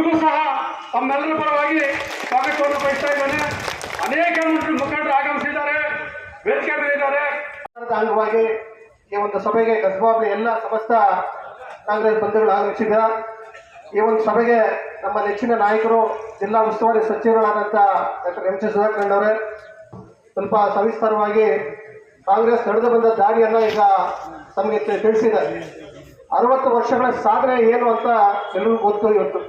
ಅವರಿಗೂ ಸಹ ತಮ್ಮೆಲ್ಲರ ಪರವಾಗಿ ಸ್ವಾಗತವನ್ನು ಬಯಸ್ತಾ ಇದ್ದೇನೆ. ಅನೇಕ ಮುಖಂಡರು ಆಗಮಿಸಿದ್ದಾರೆ, ವೇದಿಕೆ ಮೇಲೆ ಇದ್ದಾರೆ. ಸರ್ಕಾರದ ಅಂಗವಾಗಿ ಈ ಒಂದು ಸಭೆಗೆ ಕಸಬಾಬ್ ಎಲ್ಲ ಸಮಸ್ತ ಕಾಂಗ್ರೆಸ್ ಬಂಧುಗಳು ಆಗಮಿಸಿದ ಈ ಒಂದು ಸಭೆಗೆ ನಮ್ಮ ನೆಚ್ಚಿನ ನಾಯಕರು ಜಿಲ್ಲಾ ಉಸ್ತುವಾರಿ ಸಚಿವರಾದಂಥ ಡಾಕ್ಟರ್ ಎಂ ಸಿ ಸುಧಾಕರ್ ಅವರೇ, ಸ್ವಲ್ಪ ಸವಿಸ್ತಾರವಾಗಿ ಕಾಂಗ್ರೆಸ್ ನಡೆದು ಬಂದ ದಾರಿಯನ್ನ ಈಗ ತಮಗೆ ತಿಳಿಸಿದ್ದಾರೆ. ಅರವತ್ತು ವರ್ಷಗಳ ಸಾಧನೆ ಏನು ಅಂತ ಎಲ್ಲರಿಗೂ ಗೊತ್ತು ಇವತ್ತು.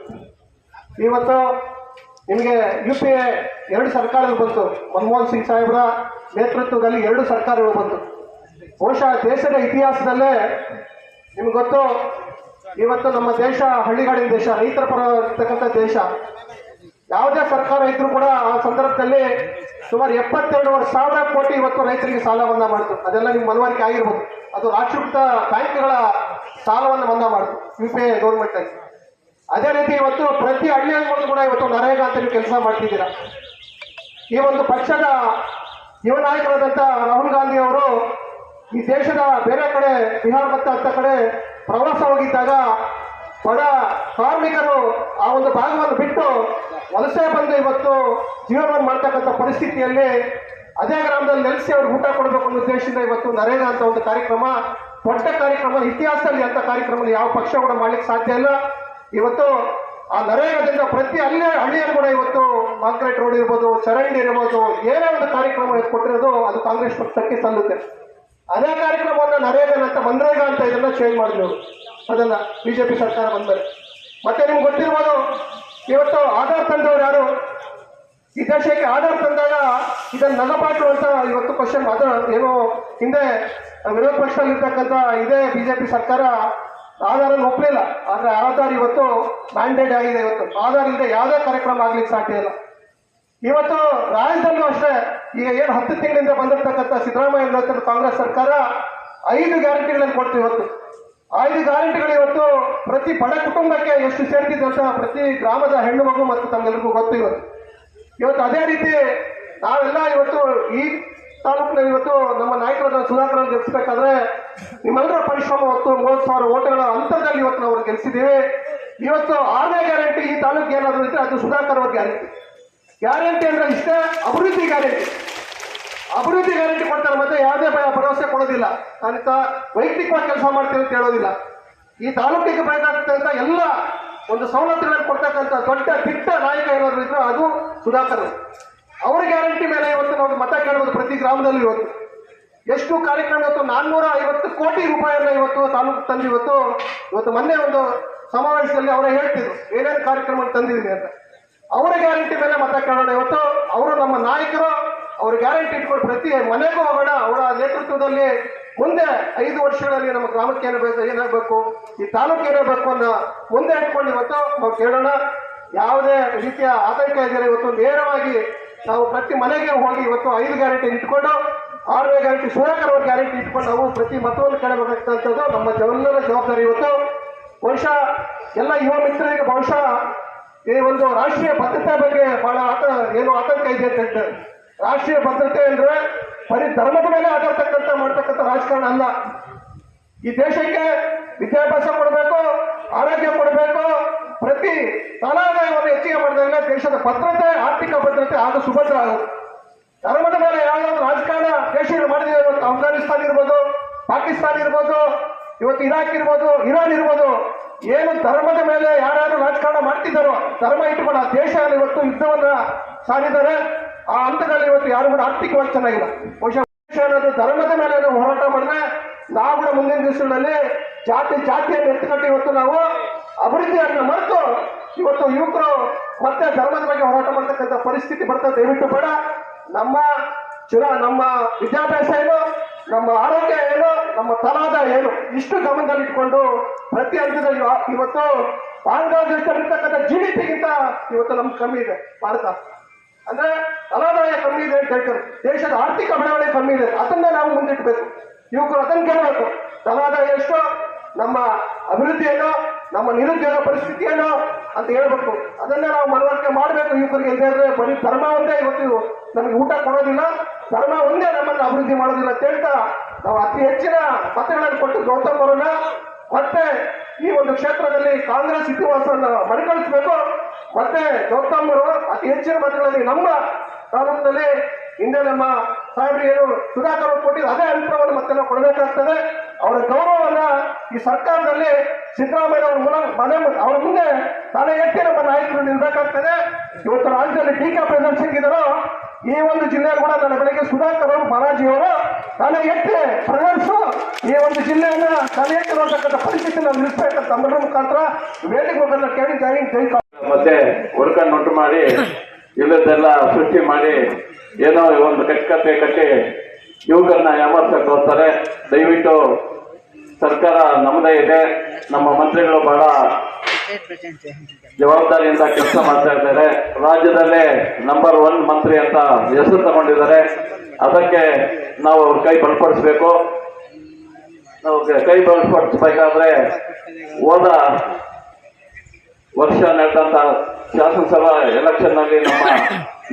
ಇವತ್ತು ನಿಮಗೆ ಯು ಪಿ ಎ ಎರಡು ಸರ್ಕಾರಗಳು ಬಂತು. ಮನಮೋಹನ್ ಸಿಂಗ್ ಸಾಹೇಬರ ನೇತೃತ್ವದಲ್ಲಿ ಎರಡು ಸರ್ಕಾರಗಳು ಬಂತು. ಬಹುಶಃ ದೇಶದ ಇತಿಹಾಸದಲ್ಲೇ ನಿಮ್ಗೆ ಗೊತ್ತು, ಇವತ್ತು ನಮ್ಮ ದೇಶ ಹಳ್ಳಿಗಾಡಿನ ದೇಶ, ರೈತರ ಪರ ಇರ್ತಕ್ಕಂಥ ದೇಶ. ಯಾವುದೇ ಸರ್ಕಾರ ಇದ್ರೂ ಕೂಡ ಆ ಸಂದರ್ಭದಲ್ಲಿ ಸುಮಾರು ಎಪ್ಪತ್ತೆರಡುವರೆ ಸಾವಿರ ಕೋಟಿ ಇವತ್ತು ರೈತರಿಗೆ ಸಾಲ ಮನ್ನಾ ಮಾಡಿತು. ಅದೆಲ್ಲ ನಿಮ್ಮ ಮನವರಿಕೆ ಆಗಿರ್ಬೋದು. ಅದು ರಾಷ್ಟ್ರೀಕೃತ ಬ್ಯಾಂಕ್ಗಳ ಸಾಲವನ್ನು ಮನ್ನಾ ಮಾಡಿತು. ಯು ಪಿ ಐ ಗೌರ್ಮೆಂಟ್ ಅಲ್ಲಿ ಅದೇ ರೀತಿ ಇವತ್ತು ಪ್ರತಿ ಹಳ್ಳಿಯಲ್ಲಿ ಕೂಡ ಇವತ್ತು ನರೇಗಾ ಅಂತ ನೀವು ಕೆಲಸ ಮಾಡ್ತಿದ್ದೀರಾ. ಈ ಒಂದು ಪಕ್ಷದ ಯುವ ನಾಯಕರಾದಂಥ ರಾಹುಲ್ ಗಾಂಧಿ ಅವರು ಈ ದೇಶದ ಬೇರೆ ಕಡೆ ಬಿಹಾರ ಮತ್ತು ಅಂತ ಕಡೆ ಪ್ರವಾಸ ಹೋಗಿದ್ದಾಗ ಬಡ ಕಾರ್ಮಿಕರು ಆ ಒಂದು ಭಾಗವನ್ನು ಬಿಟ್ಟು ವಲಸೆ ಬಂದು ಇವತ್ತು ಜೀವನವನ್ನು ಮಾಡ್ತಕ್ಕಂಥ ಪರಿಸ್ಥಿತಿಯಲ್ಲಿ ಅದೇ ಗ್ರಾಮದಲ್ಲಿ ನೆಲೆಸಿ ಅವ್ರಿಗೆ ಊಟ ಕೊಡಬೇಕು ಅನ್ನೋ ಉದ್ದೇಶದಿಂದ ಇವತ್ತು ನರೇಗಾ ಅಂತ ಒಂದು ಕಾರ್ಯಕ್ರಮ ದೊಡ್ಡ ಕಾರ್ಯಕ್ರಮ, ಇತಿಹಾಸದಲ್ಲಿ ಅಂತ ಕಾರ್ಯಕ್ರಮ ಯಾವ ಪಕ್ಷ ಕೂಡ ಮಾಡ್ಲಿಕ್ಕೆ ಸಾಧ್ಯ ಇಲ್ಲ. ಇವತ್ತು ಆ ನರೇಗದಿಂದ ಪ್ರತಿ ಹಳ್ಳಿ ಹಳ್ಳಿಯಲ್ಲಿ ಕೂಡ ಇವತ್ತು ಕಾಂಕ್ರೀಟ್ ರೋಡ್ ಇರ್ಬೋದು, ಚರಂಡಿ ಇರ್ಬೋದು, ಏನೇ ಒಂದು ಕಾರ್ಯಕ್ರಮ ಕೊಟ್ಟಿರೋದು ಅದು ಕಾಂಗ್ರೆಸ್ ಪಕ್ಷಕ್ಕೆ ಸಲ್ಲುತ್ತೆ. ಅದೇ ಕಾರ್ಯಕ್ರಮವನ್ನು ನರೇಗಾ ಅಂತ, ಮನ್ರೇಗಾ ಅಂತ ಇದನ್ನ ಚೇಂಜ್ ಮಾಡಿದ್ರು. ಅದನ್ನ ಬಿಜೆಪಿ ಸರ್ಕಾರ ಬಂದರೆ ಮತ್ತೆ ನಿಮ್ಗೆ ಗೊತ್ತಿರ್ಬೋದು, ಇವತ್ತು ಆಧಾರ್ ತಂದವರು ಯಾರು? ಈ ದೇಶಕ್ಕೆ ಆಧಾರ್ ತಂದಾಗ ಇದನ್ನ ನಗಪಾಟು ಅಂತ ಇವತ್ತು ಕ್ವಶನ್ ಅದ ಏನು ಹಿಂದೆ ವಿರೋಧ ಪಕ್ಷದಲ್ಲಿ ಇರ್ತಕ್ಕಂಥ ಇದೇ ಬಿಜೆಪಿ ಸರ್ಕಾರ ಆಧಾರನ್ನು ಒಪ್ಪಲಿಲ್ಲ. ಆದ್ರೆ ಆಧಾರ್ ಇವತ್ತು ಮ್ಯಾಂಡೇಟ್ ಆಗಿದೆ ಇವತ್ತು. ಆಧಾರ್ ಇಲ್ಲದೆ ಯಾವುದೇ ಕಾರ್ಯಕ್ರಮ ಆಗ್ಲಿಕ್ಕೆ ಸಾಧ್ಯ ಇಲ್ಲ. ಇವತ್ತು ರಾಜ್ಯದಲ್ಲೂ ಅಷ್ಟೇ, ಈಗ ಏನು ಹತ್ತು ತಿಂಗಳಿಂದ ಬಂದಿರತಕ್ಕಂಥ ಸಿದ್ದರಾಮಯ್ಯ ನೇತೃತ್ವದ ಕಾಂಗ್ರೆಸ್ ಸರ್ಕಾರ ಐದು ಗ್ಯಾರಂಟಿಗಳನ್ನು ಕೊಡ್ತು ಇವತ್ತು. ಐದು ಗ್ಯಾರಂಟಿಗಳು ಇವತ್ತು ಪ್ರತಿ ಬಡ ಕುಟುಂಬಕ್ಕೆ ಎಷ್ಟು ಸೇರ್ತಿದೆ ಅಂತ ಪ್ರತಿ ಗ್ರಾಮದ ಹೆಣ್ಣು ಮಗು ಮತ್ತು ತಮ್ಮೆಲ್ಲರಿಗೂ ಗೊತ್ತು ಇವತ್ತು. ಇವತ್ತು ಅದೇ ರೀತಿ ನಾವೆಲ್ಲ ಇವತ್ತು ಈ ತಾಲೂಕಿನಲ್ಲಿ ಇವತ್ತು ನಮ್ಮ ನಾಯಕರಾದ ಸುಧಾಕರ್ ಗೆಲ್ಲಿಸಬೇಕಾದ್ರೆ ನಿಮ್ಮೆಲ್ಲರ ಪರಿಶ್ರಮ ಹೊತ್ತು ಮೂವತ್ತು ಸಾವಿರ ಓಟುಗಳ ಅಂತರದಲ್ಲಿ ಇವತ್ತು ನಾವು ಗೆಲ್ಲಿಸಿದ್ದೀವಿ ಇವತ್ತು ಆರನೇ ಗ್ಯಾರಂಟಿ ಈ ತಾಲೂಕು ಏನಾದರೂ ಇದ್ರೆ ಅದು ಸುಧಾಕರ್ ಅವ್ರ ಗ್ಯಾರಂಟಿ. ಗ್ಯಾರಂಟಿ ಅಂದ್ರೆ ಇಷ್ಟೇ ಅಭಿವೃದ್ಧಿ ಗ್ಯಾರಂಟಿ. ಅಭಿವೃದ್ಧಿ ಗ್ಯಾರಂಟಿ ಕೊಡ್ತಾರೆ ಮತ್ತೆ ಯಾವುದೇ ಭರವಸೆ ಕೊಡೋದಿಲ್ಲ. ಅಂತ ವೈಯಕ್ತಿಕವಾಗಿ ಕೆಲಸ ಮಾಡ್ತೀವಿ ಅಂತ ಹೇಳೋದಿಲ್ಲ. ಈ ತಾಲೂಕಿಗೆ ಬೇಕಾಗ್ತಕ್ಕಂಥ ಎಲ್ಲ ಒಂದು ಸವಲತ್ತುಗಳನ್ನು ಕೊಡ್ತಕ್ಕಂಥ ದೊಡ್ಡ, ದಿಟ್ಟ ನಾಯಕ ಏನಾದರೂ ಇದ್ರು ಅದು ಸುಧಾಕರ್ ಅವರ ಗ್ಯಾರಂಟಿ ಮೇಲೆ ಇವತ್ತು ನಾವು ಮತ ಕೇಳಬಹುದು ಪ್ರತಿ ಗ್ರಾಮದಲ್ಲಿ ಇವತ್ತು. ಎಷ್ಟು ಕಾರ್ಯಕ್ರಮ ಇವತ್ತು? ನಾನ್ನೂರ ಐವತ್ತು ಕೋಟಿ ರೂಪಾಯಿಯನ್ನ ಇವತ್ತು ತಾಲೂಕು ತಂದು ಇವತ್ತು ಇವತ್ತು ಮೊನ್ನೆ ಒಂದು ಸಮಾವೇಶದಲ್ಲಿ ಅವರೇ ಹೇಳ್ತಿದ್ರು, ಏನೇನು ಕಾರ್ಯಕ್ರಮ ತಂದಿದ್ದೀನಿ ಅಂತ. ಅವರ ಗ್ಯಾರಂಟಿ ಮೇಲೆ ಮತ ಕೇಳೋಣ. ಇವತ್ತು ಅವರು ನಮ್ಮ ನಾಯಕರು, ಅವ್ರ ಗ್ಯಾರಂಟಿ ಇಟ್ಕೊಂಡು ಪ್ರತಿ ಮನೆಗೂ ಹೋಗೋಣ. ಅವರ ನೇತೃತ್ವದಲ್ಲಿ ಮುಂದೆ ಐದು ವರ್ಷಗಳಲ್ಲಿ ನಮ್ಮ ಗ್ರಾಮಕ್ಕೆ ಏನಾಗಬೇಕು ಏನಾಗಬೇಕು ಈ ತಾಲೂಕು ಏನಾಗಬೇಕು ಅನ್ನೋ ಮುಂದೆ ಇಟ್ಕೊಂಡು ಇವತ್ತು ನಾವು ಕೇಳೋಣ. ಯಾವುದೇ ರೀತಿಯ ಆತಂಕ ಇದ್ದರೆ ಇವತ್ತು ನೇರವಾಗಿ ನಾವು ಪ್ರತಿ ಮನೆಗೆ ಹೋಗಿ ಇವತ್ತು ಐದು ಗ್ಯಾರಂಟಿ ಇಟ್ಕೊಂಡು, ಆರನೇ ಗ್ಯಾರಂಟಿ ಅವ್ರ ಗ್ಯಾರಂಟಿ ಇಟ್ಕೊಂಡು ನಾವು ಪ್ರತಿ ಮತವನ್ನು ಕೇಳಬೇಕಾಗ್ತಕ್ಕಂಥದ್ದು ನಮ್ಮ ಜನರ ಜವಾಬ್ದಾರಿ ಇವತ್ತು. ಬಹುಶಃ ಎಲ್ಲ ಯುವ ಮಿತ್ರರಿಗೆ ಬಹುಶಃ ಈ ಒಂದು ರಾಷ್ಟ್ರೀಯ ಭದ್ರತೆ ಬಗ್ಗೆ ಬಹಳ ಆತ ಏನು ಆತಂಕ ಇದೆ ಅಂತ ಹೇಳ್ತಾರೆ. ರಾಷ್ಟ್ರೀಯ ಭದ್ರತೆ ಅಂದ್ರೆ ಬರೀ ಧರ್ಮದ ಮೇಲೆ ಆಗಿರ್ತಕ್ಕಂಥ ಮಾಡ್ತಕ್ಕಂಥ ರಾಜಕಾರಣ ಅಲ್ಲ. ಈ ದೇಶಕ್ಕೆ ವಿದ್ಯಾಭ್ಯಾಸ ಕೊಡಬೇಕು, ಆರೋಗ್ಯ ಕೊಡಬೇಕು. ಪ್ರತಿ ತಲಾದಾಯವನ್ನು ಹೆಚ್ಚಿಗೆ ದೇಶದ ಭದ್ರತೆ ಆರ್ಥಿಕ ಭದ್ರತೆ ಆಗ ಸುಭದ್ರ ಆಗೋದು ಧರ್ಮದ ಮೇಲೆ ಯಾವ್ದಾದ್ರು ರಾಜಕಾರಣ ದೇಶಗಳು ಮಾಡಿದ್ರೆ ಇವತ್ತು ಅಫ್ಘಾನಿಸ್ತಾನ ಇರ್ಬೋದು, ಪಾಕಿಸ್ತಾನ ಇರ್ಬೋದು, ಇವತ್ತು ಇರಾಕ್ ಇರ್ಬೋದು, ಇರಾನ್ ಇರ್ಬೋದು, ಏನು ಧರ್ಮದ ಮೇಲೆ ಯಾರ್ಯಾರು ರಾಜಕಾರಣ ಮಾಡ್ತಿದ್ದಾರೋ, ಧರ್ಮ ಇಟ್ಟುಕೊಂಡು ಆ ದೇಶ ಇವತ್ತು ಯುದ್ಧವನ್ನ ಸಾರಿದ್ದಾರೆ. ಆ ಹಂತದಲ್ಲಿ ಇವತ್ತು ಯಾರು ಕೂಡ ಆರ್ಥಿಕವಾಗಿ ಚೆನ್ನಾಗಿಲ್ಲ. ಬಹುಶಃ ಧರ್ಮದ ಮೇಲೆ ಹೋರಾಟ ಮಾಡಿದ್ರೆ ನಾವು ಕೂಡ ಮುಂದಿನ ದಿವಸಗಳಲ್ಲಿ ಜಾತಿ ಜಾತಿಯನ್ನು ಎತ್ತಿಕೊಂಡು ಇವತ್ತು ನಾವು ಅಭಿವೃದ್ಧಿಯನ್ನು ಮರೆತು ಇವತ್ತು ಯುವಕರು ಮತ್ತೆ ಧರ್ಮದ ಬಗ್ಗೆ ಹೋರಾಟ ಮಾಡ್ತಕ್ಕಂಥ ಪರಿಸ್ಥಿತಿ ಬರ್ತದೆ, ದಯವಿಟ್ಟು ಬೇಡ. ನಮ್ಮ ಚಿರ ನಮ್ಮ ವಿದ್ಯಾಭ್ಯಾಸ ಏನು, ನಮ್ಮ ಆರೋಗ್ಯ ಏನು, ನಮ್ಮ ತಲಾದ ಏನು, ಇಷ್ಟು ಗಮನದಲ್ಲಿ ಇಟ್ಕೊಂಡು ಪ್ರತಿ ಹಂತದಲ್ಲಿ ಇವತ್ತು ಬಾಂಗ್ಲಾದೇಶದಲ್ಲಿರ್ತಕ್ಕಂಥ ಜಿ ಡಿ ಪಿಗಿಂತ ಇವತ್ತು ನಮ್ಗೆ ಕಮ್ಮಿ ಇದೆ, ಭಾರತ. ಅಂದ್ರೆ ತಲಾದಾಯ ಕಮ್ಮಿ ಇದೆ ಅಂತ ಹೇಳ್ತಾರೆ. ದೇಶದ ಆರ್ಥಿಕ ಬೆಳವಣಿಗೆ ಕಮ್ಮಿ ಇದೆ, ಅದನ್ನ ನಾವು ಮುಂದಿಟ್ಬೇಕು. ಯುವಕರು ಅದನ್ನ ಕೇಳಬೇಕು. ತಲಾದಾಯ ಎಷ್ಟು, ನಮ್ಮ ಅಭಿವೃದ್ಧಿ ನಮ್ಮ ನಿರುದ್ಯೋಗ ಪರಿಸ್ಥಿತಿ ಅಂತ ಹೇಳ್ಬೇಕು. ಅದನ್ನ ನಾವು ಮನವರಿಕೆ ಮಾಡಬೇಕು ಯುವಕರಿಗೆ ಇಲ್ಲದೆ ಬರೀ ಧರ್ಮ ಒಂದೇ ಇವತ್ತು ನಮಗೆ ಊಟ ಕೊಡೋದಿಲ್ಲ, ಧರ್ಮ ಒಂದೇ ನಮ್ಮನ್ನು ಅಭಿವೃದ್ಧಿ ಮಾಡೋದಿಲ್ಲ ಅಂತ ಹೇಳ್ತಾ ನಾವು ಅತಿ ಹೆಚ್ಚಿನ ಮತಗಳನ್ನು ಕೊಟ್ಟು ಗೌತಮ್ ಮತ್ತೆ ಈ ಒಂದು ಕ್ಷೇತ್ರದಲ್ಲಿ ಕಾಂಗ್ರೆಸ್ ಇತಿಹಾಸವನ್ನು ಮರುಕಳಿಸಬೇಕು. ಮತ್ತೆ ಗೌತಮ್ ಅತಿ ಹೆಚ್ಚಿನ ಮತಗಳಲ್ಲಿ ನಮ್ಮ ತಾಲೂಕಿನಲ್ಲಿ ಹಿಂದೆ ನಮ್ಮ ಸಾಹೇಬ್ರು ಏನು ಸುಧಾಕರ್ ಕೊಟ್ಟಿದ್ದು ಅದೇ ಅಂತರವನ್ನು ಮತ್ತೆ ನಾವು ಕೊಡಬೇಕಾಗ್ತದೆ. ಅವರ ಗೌರವವನ್ನ ಈ ಸರ್ಕಾರದಲ್ಲಿ ಸಿದ್ದರಾಮಯ್ಯ ಅವರ ಮೂಲ ಮನೆ ಅವರ ಮುಂದೆ ತಾನೇ ಎತ್ತಿ ನಮ್ಮ ನಾಯಕರು ನಿಲ್ಬೇಕಾಗ್ತದೆ. ಇವತ್ತು ರಾಜ್ಯದಲ್ಲಿ ಟೀಕಾ ಪ್ರದರ್ಶಿಸಿದರು ಈ ಒಂದು ಜಿಲ್ಲೆಯಲ್ಲಿ ಕೂಡ ನನ್ನ ಬೆಳಗ್ಗೆ ಸುಧಾಕರ್ ಅವರು, ಬಾಲಾಜಿ ಅವರು ತಲೆ ಎತ್ತಿ ಪ್ರದರ್ಶು ಈ ಒಂದು ಜಿಲ್ಲೆಯನ್ನ ತಲೆ ಎತ್ತಿರುವಂತಕ್ಕಂಥ ಪರಿಸ್ಥಿತಿ ನಾವು ನಿಲ್ಲಿಸಬೇಕಂತ ತಮ್ಮರ ಮುಖಾಂತರ ವೇದಿಕೆ ಮುಖಾಂತರ ಕೇಳಿ ಕಾ- ಮತ್ತೆ ವರ್ಕನ್ನು ಉಂಟು ಮಾಡಿ, ಇಲ್ಲದೆಲ್ಲ ಸೃಷ್ಟಿ ಮಾಡಿ, ಏನೋ ಒಂದು ಕಟ್ಟಕತೆ ಕಟ್ಟಿ ಯುವಕರನ್ನ ಯಾಮರ್ಸಕ್ಕೆ ಹೋಗ್ತಾರೆ. ದಯವಿಟ್ಟು ಸರ್ಕಾರ ನಮ್ಮದೇ ಇದೆ. ನಮ್ಮ ಮಂತ್ರಿಗಳು ಬಹಳ ಜವಾಬ್ದಾರಿಯಿಂದ ಕೆಲಸ ಮಾಡ್ತಾ ಇದ್ದಾರೆ. ರಾಜ್ಯದಲ್ಲೇ ನಂಬರ್ ಒನ್ ಮಂತ್ರಿ ಅಂತ ಹೆಸರು ತಗೊಂಡಿದ್ದಾರೆ. ಅದಕ್ಕೆ ನಾವು ಅವ್ರ ಕೈ ಬಲಪಡಿಸ್ಬೇಕು. ನಾವು ಕೈ ಬಲಪಡಿಸ್ಬೇಕಾದ್ರೆ ಹೋದ ವರ್ಷ ನಡೆದಂತ ಶಾಸನಸಭಾ ಎಲೆಕ್ಷನ್ನಲ್ಲಿ ನಮ್ಮ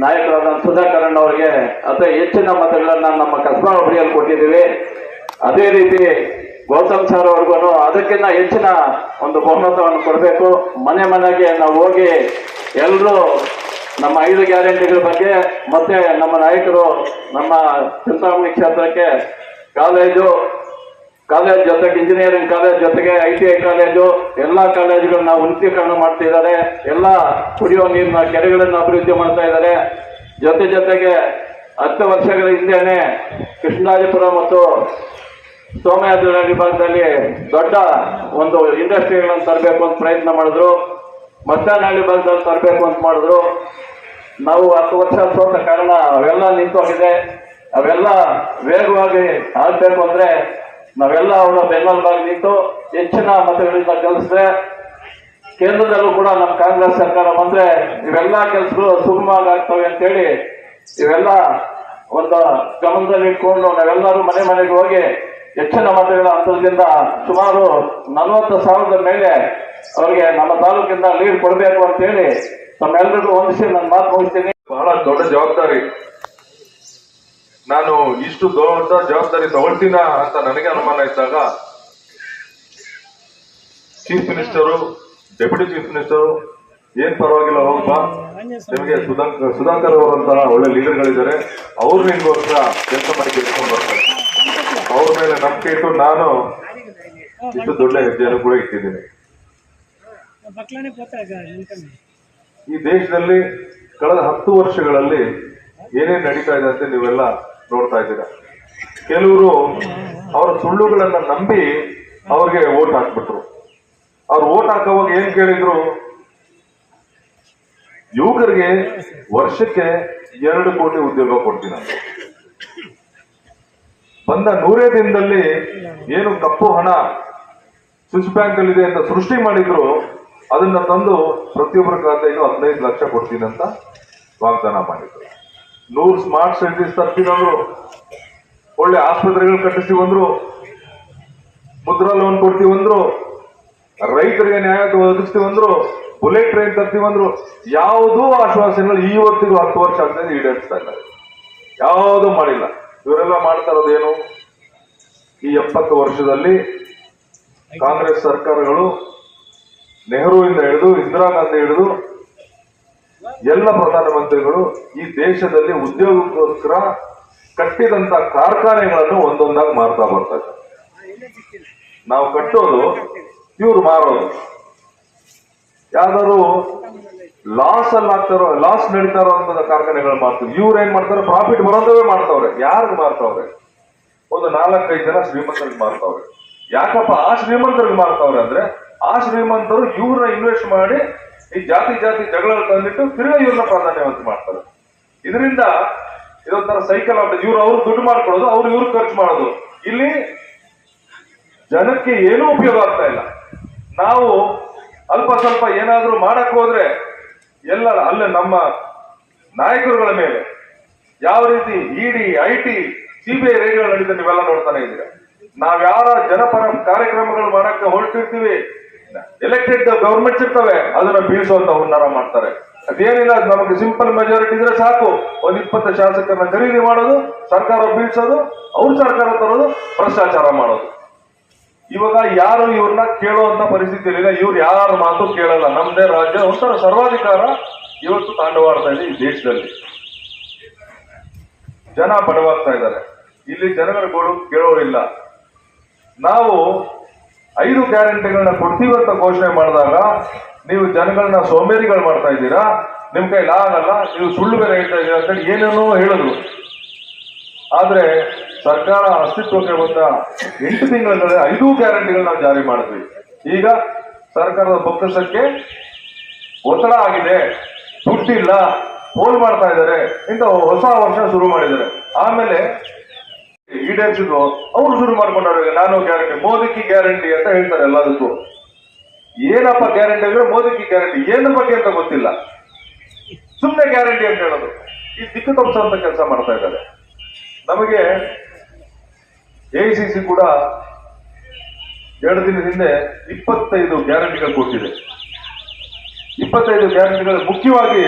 ನಾಯಕರಾದ ಸುಧಾಕರಣ್ಣ ಅವರಿಗೆ ಅತಿ ಹೆಚ್ಚಿನ ಮತಗಳನ್ನ ನಮ್ಮ ಕಸ್ಬಾ ಹೋಬಳಿಯಲ್ಲಿ ಕೊಟ್ಟಿದ್ದೀವಿ. ಅದೇ ರೀತಿ ಗೌತಮ್ ಸರ್ ಅವ್ರಿಗೂ ಅದಕ್ಕಿಂತ ಹೆಚ್ಚಿನ ಒಂದು ಬಹುಮತವನ್ನು ಕೊಡಬೇಕು. ಮನೆ ಮನೆಗೆ ನಾವು ಹೋಗಿ ಎಲ್ಲರೂ ನಮ್ಮ ಐದು ಗ್ಯಾರಂಟಿಗಳ ಬಗ್ಗೆ ಮತ್ತೆ ನಮ್ಮ ನಾಯಕರು ನಮ್ಮ ಚಿಂತಾಮಣಿ ಕ್ಷೇತ್ರಕ್ಕೆ ಕಾಲೇಜು, ಕಾಲೇಜ್ ಜೊತೆಗೆ ಇಂಜಿನಿಯರಿಂಗ್ ಕಾಲೇಜ್ ಜೊತೆಗೆ ಐ ಟಿ ಐ ಕಾಲೇಜು, ಎಲ್ಲ ಕಾಲೇಜುಗಳನ್ನ ಉನ್ನತೀಕರಣ ಮಾಡ್ತಿದ್ದಾರೆ ಎಲ್ಲ ಕುಡಿಯೋ ನೀರಿನ ಕೆರೆಗಳನ್ನ ಅಭಿವೃದ್ಧಿ ಮಾಡ್ತಾ ಇದ್ದಾರೆ. ಜೊತೆ ಜೊತೆಗೆ ಹತ್ತು ವರ್ಷಗಳ ಹಿಂದೆನೆ ಕೃಷ್ಣರಾಜಪುರ ಮತ್ತು ಸೋಮಯಾಜುನಹಳ್ಳಿ ಭಾಗದಲ್ಲಿ ದೊಡ್ಡ ಒಂದು ಇಂಡಸ್ಟ್ರಿಗಳನ್ನು ತರಬೇಕು ಅಂತ ಪ್ರಯತ್ನ ಮಾಡಿದ್ರು. ಮಸ್ತಾನಹಳ್ಳಿ ಭಾಗದಲ್ಲಿ ತರಬೇಕು ಅಂತ ಮಾಡಿದ್ರು. ನಾವು ಹತ್ತು ವರ್ಷ ಸೋತ ಕಾರಣ ಅವೆಲ್ಲ ನಿಂತೋಗಿದೆ ಅವೆಲ್ಲ ವೇಗವಾಗಿ ಆಗ್ಬೇಕು ಅಂದ್ರೆ ನಾವೆಲ್ಲ ಅವರ ಬೆನ್ನೆಲುಬಾಗಿ ನಿಂತು ಹೆಚ್ಚಿನ ಮತಗಳಿಂದ ಗೆಲ್ಲಿಸಿದ್ರೆ ಕೇಂದ್ರದಲ್ಲೂ ಕೂಡ ನಮ್ಮ ಕಾಂಗ್ರೆಸ್ ಸರ್ಕಾರ ಬಂದ್ರೆ ಇವೆಲ್ಲ ಕೆಲಸಗಳು ಸುಗಮವಾಗಿ ಆಗ್ತವೆ ಅಂತೇಳಿ ಇವೆಲ್ಲ ಒಂದು ಗಮನದಲ್ಲಿ ಇಟ್ಕೊಂಡು ನಾವೆಲ್ಲರೂ ಮನೆ ಮನೆಗೆ ಹೋಗಿ ಹೆಚ್ಚಿನ ಮತಗಳ ಅಂತರದಿಂದ ಸುಮಾರು ನಲವತ್ತು ಸಾವಿರದ ಮೇಲೆ ಅವರಿಗೆ ನಮ್ಮ ತಾಲೂಕಿಂದ ಲೀಡ್ ಕೊಡಬೇಕು ಅಂತ ಹೇಳಿ ತಮ್ಮೆಲ್ಲರಿಗೂ ಹೊಂದಿಸಿ ನನ್ನ ಮಾತು ಮುಗಿಸ್ತೀನಿ. ಬಹಳ ದೊಡ್ಡ ಜವಾಬ್ದಾರಿ. ನಾನು ಇಷ್ಟು ದೊಡ್ಡ ಜವಾಬ್ದಾರಿ ತಗೊಳ್ತೀನ ಅಂತ ನನಗೆ ಅನುಮಾನ ಇದ್ದಾಗ chief minister, deputy chief minister, ಏನ್ ಪರವಾಗಿಲ್ಲ ಹೋಗಪ್ಪ ನಿಮಗೆ ಸುಧಾಕರ್ ಸುಧಾಕರ್ ಅವರಂತಹ ಒಳ್ಳೆ ಲೀಡರ್ಗಳಿದ್ದಾರೆ ಅವ್ರು ನಿಮಗೋಸ್ಕರ ಕೆಲಸ ಮಾಡಿ ಕೇಳ್ಕೊಂಡು ಬರ್ತಾರೆ. ಅವ್ರ ಮೇಲೆ ನಂಬಿಕೆ ಇಟ್ಟು ನಾನು ಇಷ್ಟು ದೊಡ್ಡ ಹೆಜ್ಜೆಯನ್ನು ಕೂಡ ಇಟ್ಟಿದ್ದೀನಿ. ಈ ದೇಶದಲ್ಲಿ ಕಳೆದ ಹತ್ತು ವರ್ಷಗಳಲ್ಲಿ ಏನೇನು ನಡೀತಾ ಇದೆ ಅಂತ ನೀವೆಲ್ಲ ನೋಡ್ತಾ ಇದ್ದೀರಾ. ಕೆಲವರು ಅವರ ಸುಳ್ಳುಗಳನ್ನ ನಂಬಿ ಅವ್ರಿಗೆ ಓಟ್ ಹಾಕ್ಬಿಟ್ರು. ಅವ್ರು ಓಟ್ ಹಾಕೋವಾಗ ಏನ್ ಕೇಳಿದ್ರು? ಯುವಕರಿಗೆ ವರ್ಷಕ್ಕೆ ಎರಡು ಕೋಟಿ ಉದ್ಯೋಗ ಕೊಡ್ತೀನಿ ಬಂದ ನೂರೇ ದಿನದಲ್ಲಿ ಏನು ಕಪ್ಪು ಹಣ ಸ್ವಿಸ್ ಬ್ಯಾಂಕ್ ಅಲ್ಲಿ ಇದೆ ಅಂತ ಸೃಷ್ಟಿ ಮಾಡಿದ್ರು, ಅದನ್ನ ತಂದು ಪ್ರತಿಯೊಬ್ಬರ ಖಾತೆಗೂ ಹದಿನೈದು ಲಕ್ಷ ಕೊಡ್ತೀನಿ ಅಂತ ವಾಗ್ದಾನ ಮಾಡಿದ್ರು. ನೂರು ಸ್ಮಾರ್ಟ್ ಸಿಟೀಸ್ ತರ್ತೀನಿ ಒಳ್ಳೆ ಆಸ್ಪತ್ರೆಗಳು ಕಟ್ಟಿಸಿ ಬಂದ್ರು, ಮುದ್ರಾ ಲೋನ್ ಕೊಡ್ತೀವಿ ಅಂದ್ರು ರೈತರಿಗೆ ನ್ಯಾಯ ಒದಗಿಸ್ತೀವಿ ಅಂದ್ರು ಬುಲೆಟ್ ಟ್ರೈನ್ ತರ್ತೀವಿ ಅಂದ್ರು ಯಾವುದೂ ಆಶ್ವಾಸನೆಗಳು ಇವತ್ತಿಗೂ ಹತ್ತು ವರ್ಷ ಆಗ್ತದೆ ಈಡೇರಿಸ್ತಾ ಇಲ್ಲ. ಯಾವುದೂ ಮಾಡಿಲ್ಲ. ಇವರೆಲ್ಲ ಮಾಡ್ತಾ ಇರೋದೇನು ಈ ಎಪ್ಪತ್ತು ವರ್ಷದಲ್ಲಿ ಕಾಂಗ್ರೆಸ್ ಸರ್ಕಾರಗಳು ನೆಹರುವಿಂದ ಹಿಡಿದು ಇಂದಿರಾ ಗಾಂಧಿ ಹಿಡಿದು ಎಲ್ಲ ಪ್ರಧಾನಮಂತ್ರಿಗಳು ಈ ದೇಶದಲ್ಲಿ ಉದ್ಯೋಗಕ್ಕೋಸ್ಕರ ಕಟ್ಟಿದಂತ ಕಾರ್ಖಾನೆಗಳನ್ನು ಒಂದೊಂದಾಗಿ ಮಾರ್ತಾ ಬರ್ತಾರೆ ನಾವು ಕಟ್ಟೋದು ಇವ್ರು ಮಾರೋದು. ಯಾವ್ದಾದ್ರು ಲಾಸ್ ಅಲ್ಲಿ ಆಗ್ತಾರೋ ಲಾಸ್ ನಡೀತಾರೋ ಅಂತ ಕಾರ್ಖಾನೆಗಳು ಮಾಡ್ತಾರೆ ಇವ್ರು ಏನ್ ಮಾಡ್ತಾರೆ? ಪ್ರಾಫಿಟ್ ಬರೋದವೇ ಮಾಡ್ತಾವ್ರೆ. ಯಾರಿಗ್ ಮಾರ್ತಾವ್ರೆ? ಒಂದು ನಾಲ್ಕೈದು ಜನ ಶ್ರೀಮಂತರಿಗೆ ಮಾರ್ತಾವ್ರೆ. ಯಾಕಪ್ಪ? ಆ ಶ್ರೀಮಂತರಿಗೆ ಮಾರ್ತಾವ್ರೆ ಅಂದ್ರೆ, ಆ ಶ್ರೀಮಂತರು ಇವ್ರನ್ನ ಇನ್ವೆಸ್ಟ್ ಮಾಡಿ ಈ ಜಾತಿ ಜಾತಿ ಜಗಳ ತಂದಿಟ್ಟು ತಿರ್ಗಾ ಇವ್ರನ್ನ ಪ್ರಾಧಾನ್ಯವಂತ ಮಾಡ್ತಾರೆ. ಇದರಿಂದ ಇದೊಂಥರ ಸೈಕಲ್ ಆಗ್ತದೆ. ಇವ್ರು ಅವ್ರು ದುಡ್ಡು ಮಾಡ್ಕೊಳ್ಳೋದು, ಅವ್ರು ಇವ್ರು ಖರ್ಚು ಮಾಡೋದು. ಇಲ್ಲಿ ಜನಕ್ಕೆ ಏನೂ ಉಪಯೋಗ ಆಗ್ತಾ ಇಲ್ಲ. ನಾವು ಅಲ್ಪ ಸ್ವಲ್ಪ ಏನಾದರೂ ಮಾಡಕ್ ಹೋದ್ರೆ ಎಲ್ಲ ಅಲ್ಲ ನಮ್ಮ ನಾಯಕರುಗಳ ಮೇಲೆ ಯಾವ ರೀತಿ ED I T CBI radio ನಡೀತಾ ನೀವೆಲ್ಲ ನೋಡ್ತಾನೆ ಇದ್ದೀರಾ? ನಾವ್ಯಾರ ಜನಪರ ಕಾರ್ಯಕ್ರಮಗಳು ಮಾಡಕ್ಕೆ ಹೊರಟಿರ್ತೀವಿ? ಎಲೆಕ್ಟೆಡ್ ಗವರ್ಮೆಂಟ್ಸ್ ಇರ್ತವೆ, ಅದನ್ನ ಬೀಳಿಸುವಂತ ಹುನ್ನಾರ ಮಾಡ್ತಾರೆ. ಅದೇನಿಲ್ಲ ಅದ್ ನಮಗೆ ಸಿಂಪಲ್ ಮೆಜಾರಿಟಿ ಇದ್ರೆ ಸಾಕು. ಒಂದ್ ಇಪ್ಪತ್ತು ಶಾಸಕರನ್ನ ಖರೀದಿ ಮಾಡೋದು, ಸರ್ಕಾರ ಬೀಳ್ಸೋದು, ಅವ್ರ ಸರ್ಕಾರ ತರೋದು, ಭ್ರಷ್ಟಾಚಾರ ಮಾಡೋದು. ಇವಾಗ ಯಾರು ಇವ್ರನ್ನ ಕೇಳುವಂತ ಪರಿಸ್ಥಿತಿ ಇಲ್ಲ. ಇವ್ರು ಯಾರ ಮಾತು ಕೇಳಲ್ಲ. ನಮ್ದೇ ರಾಜ್ಯ ಒಂಥರ ಸರ್ವಾಧಿಕಾರ ಇವತ್ತು ತಾಂಡವಾಡ್ತಾ ಇದೆ ಈ ದೇಶದಲ್ಲಿ. ಜನ ಬಡವಾಗ್ತಾ ಇದ್ದಾರೆ. ಇಲ್ಲಿ ಜನಗಳು ಕೇಳೋರಿಲ್ಲ ನಾವು ಐದು ಗ್ಯಾರಂಟಿಗಳನ್ನ ಕೊಡ್ತೀವಿ ಅಂತ ಘೋಷಣೆ ಮಾಡಿದಾಗ ನೀವು ಜನಗಳನ್ನ ಸೋಮೇರಿಗಳು ಮಾಡ್ತಾ ಇದ್ದೀರಾ? ನಿಮ್ ಕೈಲಿ ಆಗಲ್ಲ. ನೀವು ಸುಳ್ಳು ಬೇರೆ ಹೇಳ್ತಾ ಇದ್ದೀರಾ ಅಂತ ಏನೇನೋ ಹೇಳಿದ್ರು. ಆದ್ರೆ ಸರ್ಕಾರ ಅಸ್ತಿತ್ವಕ್ಕೆ ಬಂದ ಎಂಟು ತಿಂಗಳಲ್ಲಿ ಐದು ಗ್ಯಾರಂಟಿಗಳು ನಾವು ಜಾರಿ ಮಾಡಿದ್ವಿ. ಈಗ ಸರ್ಕಾರದ ಬೊಕ್ಕಸಕ್ಕೆ ಒತ್ತಡ ಆಗಿದೆ. ದುಡ್ಡಿಲ್ಲ. ಫೋನ್ ಮಾಡ್ತಾ ಇದ್ದಾರೆ. ಇಂತ ಹೊಸ ವರ್ಷ ಶುರು ಮಾಡಿದ್ದಾರೆ. ಆಮೇಲೆ ಈಡೇರಿಸಿದ್ರು. ಅವರು ಶುರು ಮಾಡ್ಕೊಂಡವ್ರೆ ನಾನು ಗ್ಯಾರಂಟಿ, ಮೋದಿಗೆ ಗ್ಯಾರಂಟಿ ಅಂತ ಹೇಳ್ತಾರೆ ಎಲ್ಲದಕ್ಕೂ. ಏನಪ್ಪ ಗ್ಯಾರಂಟಿ ಅಂದ್ರೆ ಮೋದಿಗೆ ಗ್ಯಾರಂಟಿ? ಏನು ಬಗ್ಗೆ ಅಂತ ಗೊತ್ತಿಲ್ಲ. ಸುಮ್ಮನೆ ಗ್ಯಾರಂಟಿ ಅಂತ ಹೇಳೋದು. ಈ ದಿಕ್ಕು ತಪ್ಪಿಸುವಂತ ಕೆಲಸ ಮಾಡ್ತಾ ಇದ್ದಾರೆ. ನಮಗೆ ಎಐಸಿಸಿ ಕೂಡ ಎರಡು ದಿನದ ಹಿಂದೆ ಇಪ್ಪತ್ತೈದು ಗ್ಯಾರಂಟಿಗಳು ಕೊಟ್ಟಿದೆ ಇಪ್ಪತ್ತೈದು ಗ್ಯಾರಂಟಿಗಳು ಮುಖ್ಯವಾಗಿ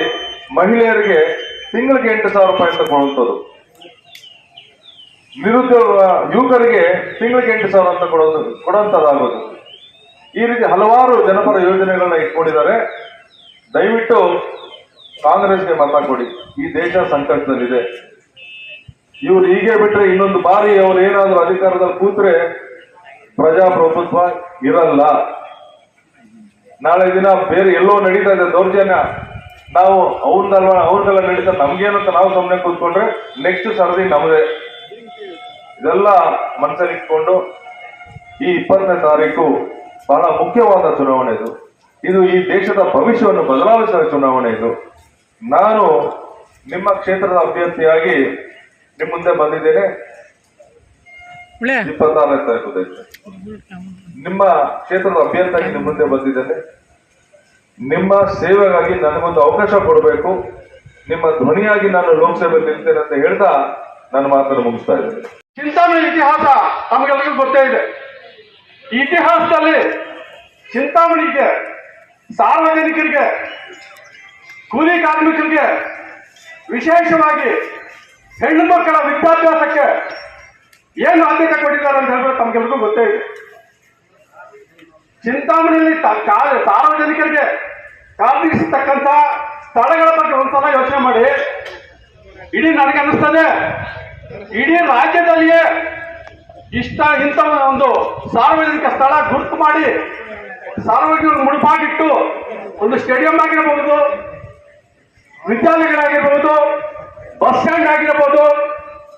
ಮಹಿಳೆಯರಿಗೆ ತಿಂಗಳಿಗೆ ಎಂಟು ಸಾವಿರ ರೂಪಾಯಿ ಅಂತ ಕೊಡುವಂಥದ್ದು. ನಿರುದ್ಯೋಗ ಯುವಕರಿಗೆ ತಿಂಗಳಿಗೆ ಎಂಟು ಸಾವಿರ ಅಂತ ಕೊಡೋದು ಕೊಡುವಂಥದ್ದಾಗೋದು ಈ ರೀತಿ ಹಲವಾರು ಜನಪರ ಯೋಜನೆಗಳನ್ನ ಇಟ್ಕೊಂಡಿದ್ದಾರೆ. ದಯವಿಟ್ಟು ಕಾಂಗ್ರೆಸ್ಗೆ ಮತ ಕೊಡಿ. ಈ ದೇಶ ಸಂಕಷ್ಟದಲ್ಲಿದೆ. ಇವ್ರು ಹೀಗೆ ಬಿಟ್ರೆ ಇನ್ನೊಂದು ಬಾರಿ ಅವ್ರು ಏನಾದ್ರೂ ಅಧಿಕಾರದಲ್ಲಿ ಕೂತ್ರೆ ಪ್ರಜಾಪ್ರಭುತ್ವ ಇರಲ್ಲ. ನಾಳೆ ದಿನ ಬೇರೆ ಎಲ್ಲೋ ನಡೀತಾ ಇದೆ ದೌರ್ಜನ್ಯ. ನಾವು ಅವ್ರದಲ್ವ ಅವ್ರದೆಲ್ಲ ನಡೀತಾ ನಮ್ಗೇನಂತ ನಾವು ಸುಮ್ಮನೆ ಕೂತ್ಕೊಂಡ್ರೆ ನೆಕ್ಸ್ಟ್ ಸರದಿ ನಮ್ದೇ. ಇದೆಲ್ಲ ಮನಸ್ಸಲ್ಲಿಟ್ಕೊಂಡು ಈ ಇಪ್ಪತ್ತನೇ ತಾರೀಕು ಬಹಳ ಮುಖ್ಯವಾದ ಚುನಾವಣೆ ಇದು. ಇದು ಈ ದೇಶದ ಭವಿಷ್ಯವನ್ನು ಬದಲಾಯಿಸುವ ಚುನಾವಣೆ ಇದು. ನಾನು ನಿಮ್ಮ ಕ್ಷೇತ್ರದ ಅಭ್ಯರ್ಥಿಯಾಗಿ ನಿಮ್ಮ ಮುಂದೆ ಬಂದಿದ್ದೇನೆ. ಇಪ್ಪತ್ತಾರನೇ ತಾರೀಕು. ನಿಮ್ಮ ಕ್ಷೇತ್ರದ ಅಭ್ಯರ್ಥಿಯಾಗಿ ನಿಮ್ಮ ಮುಂದೆ ಬಂದಿದ್ದೇನೆ. ನಿಮ್ಮ ಸೇವೆಗಾಗಿ ನನಗೊಂದು ಅವಕಾಶ ಕೊಡಬೇಕು. ನಿಮ್ಮ ಧ್ವನಿಯಾಗಿ ನಾನು ಲೋಕಸಭೆಯಲ್ಲಿ ನಿಲ್ತೇನೆ ಅಂತ ಹೇಳ್ತಾ ನನ್ನ ಮಾತನ್ನು ಮುಗಿಸ್ತಾ ಇದ್ದೇನೆ. ಚಿಂತಾಮಣಿ ಇತಿಹಾಸ ನಮಗೆಲ್ಲರಿಗೂ ಗೊತ್ತೇ ಇದೆ. ಇತಿಹಾಸದಲ್ಲಿ ಚಿಂತಾಮಣಿಗೆ ಸಾರ್ವಜನಿಕರಿಗೆ ಕೂಲಿ ಕಾರ್ಮಿಕರಿಗೆ ವಿಶೇಷವಾಗಿ ಹೆಣ್ಣು ಮಕ್ಕಳ ವಿದ್ಯಾಭ್ಯಾಸಕ್ಕೆ ಏನು ಆದ್ಯತೆ ಕೊಟ್ಟಿದ್ದಾರೆ ಅಂತ ಹೇಳಿದ್ರೆ ತಮಗೆಲ್ಲರಿಗೂ ಗೊತ್ತೇ ಇದೆ. ಚಿಂತಾಮಣಿಯಲ್ಲಿ ಸಾರ್ವಜನಿಕರಿಗೆ ಕಾದಿರಿಸತಕ್ಕಂಥ ಸ್ಥಳಗಳ ಬಗ್ಗೆ ಒಂದ್ಸಲ ಯೋಚನೆ ಮಾಡಿ. ಇಡೀ ನನಗೆ ಅನಿಸ್ತದೆ ಇಡೀ ರಾಜ್ಯದಲ್ಲಿಯೇ ಇಷ್ಟ ಇಂಥ ಒಂದು ಸಾರ್ವಜನಿಕ ಸ್ಥಳ ಗುರುತು ಮಾಡಿ ಸಾರ್ವಜನಿಕರು ಮುಡುಪಾಗಿಟ್ಟು ಒಂದು ಸ್ಟೇಡಿಯಂ ಆಗಿರಬಹುದು ವಿದ್ಯಾಲಯಗಳಾಗಿರ್ಬೋದು ಬಸ್ ಸ್ಟ್ಯಾಂಡ್ ಆಗಿರ್ಬೋದು,